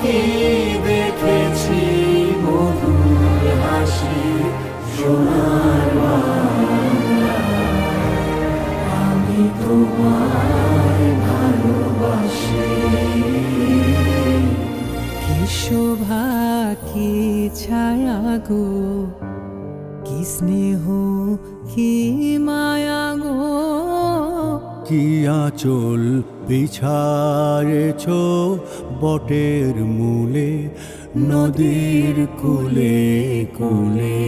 কি দেখেছি মধুর হাসি, সোনার আমি তোমায় ভালোবাসি। কি শোভা, কি ছায়া গো? কি স্নেহ, কি মায়া গো? কি আঁচল বিছায়েছ বটের মূলে, নদীর কুলে কুলে?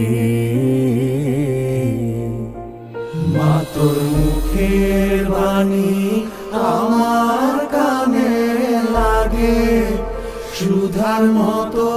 মা তোর মুখের বাণী আমার কানে লাগে, সুধার মতো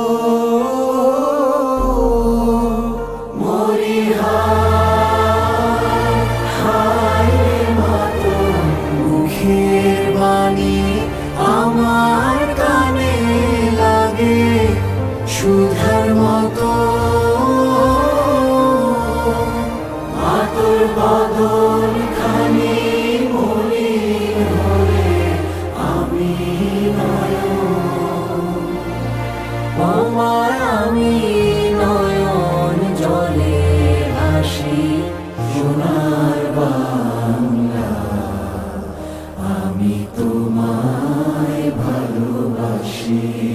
ভালোবাসি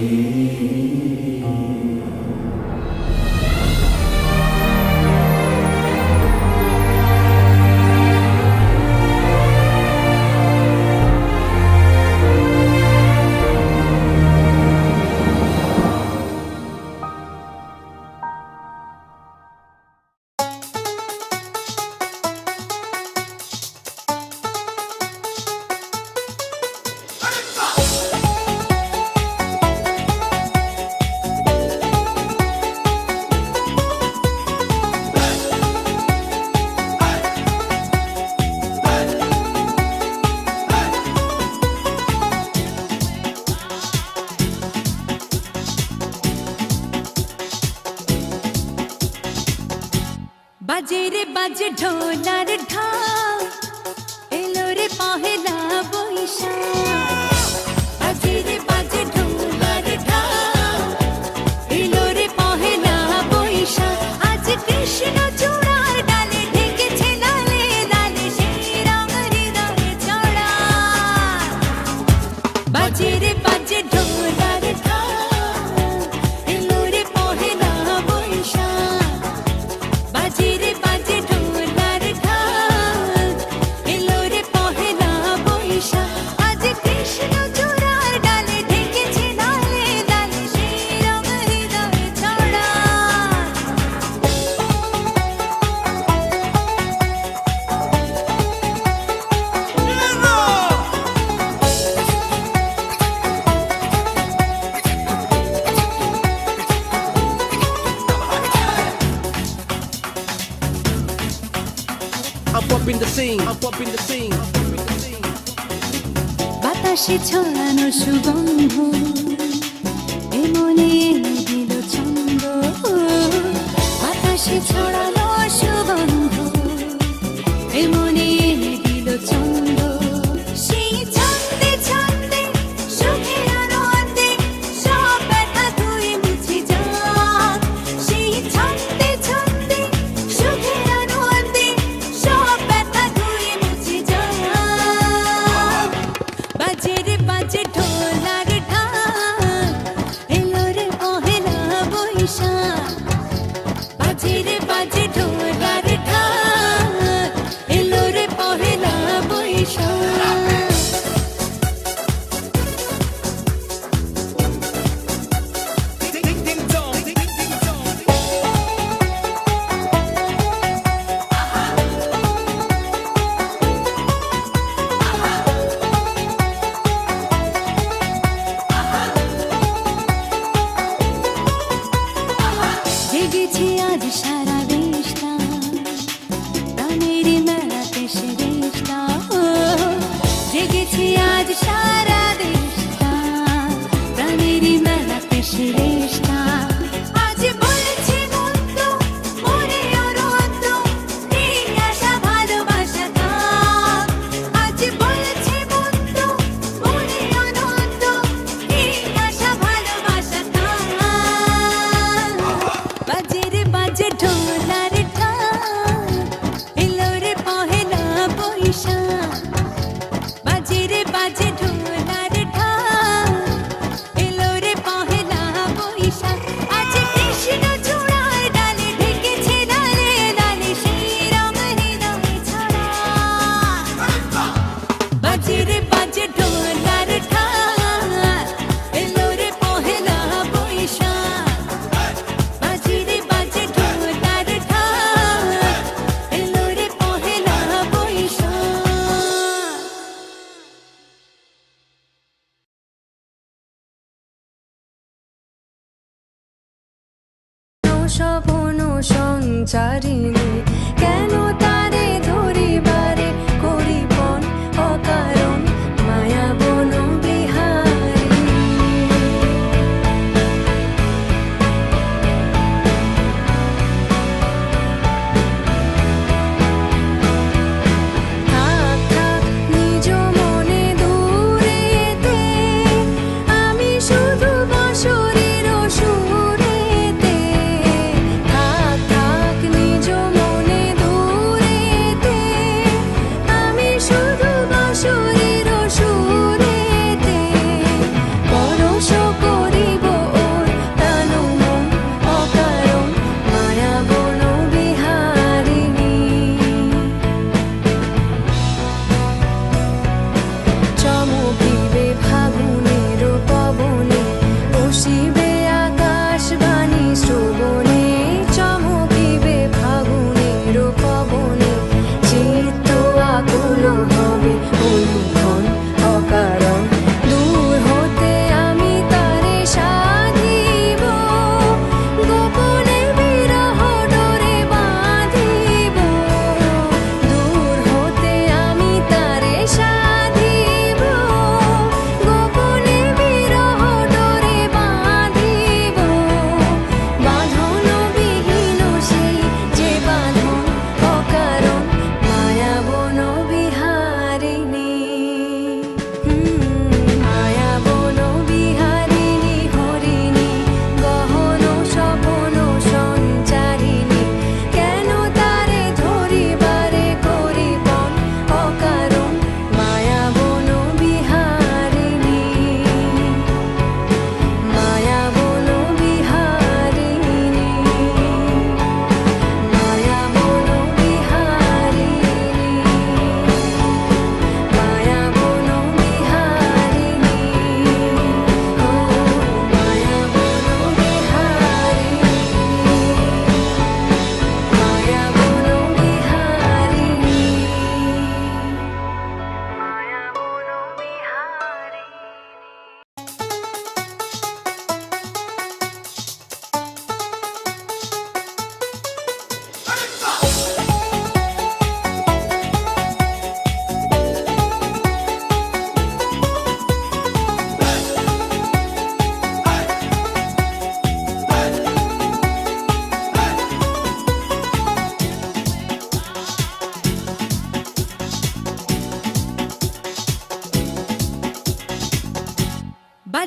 বাজে ঢোলার ঢাক এলো রে পহেলা বৈশাখ। বাজে রে বাজে ঢোলার ঢাক এলো রে পহেলা বৈশাখ। আজ কৃষ্ণ চূড়ার ডালে ঢেকেছে রে বাতাসে ছড়ানো সুগন্ধ এমনে দিল ছন্দ। বাতাসে ছড়ানো 满级 Santiarino.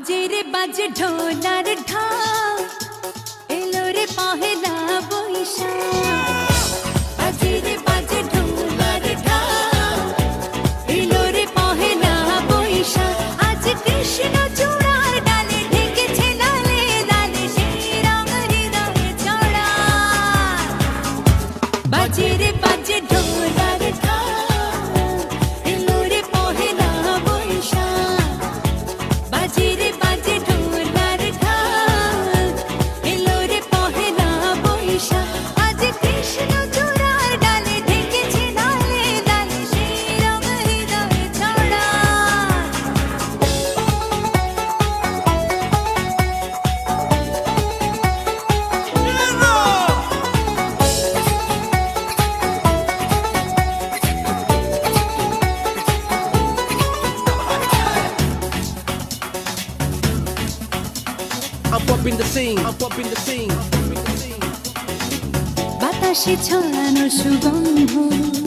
বাজেরে বাজে ঢোলার ঢা এলো রে পহেলা বৈশাখ। বাতাসে ছড়ানো সুগন্ধ।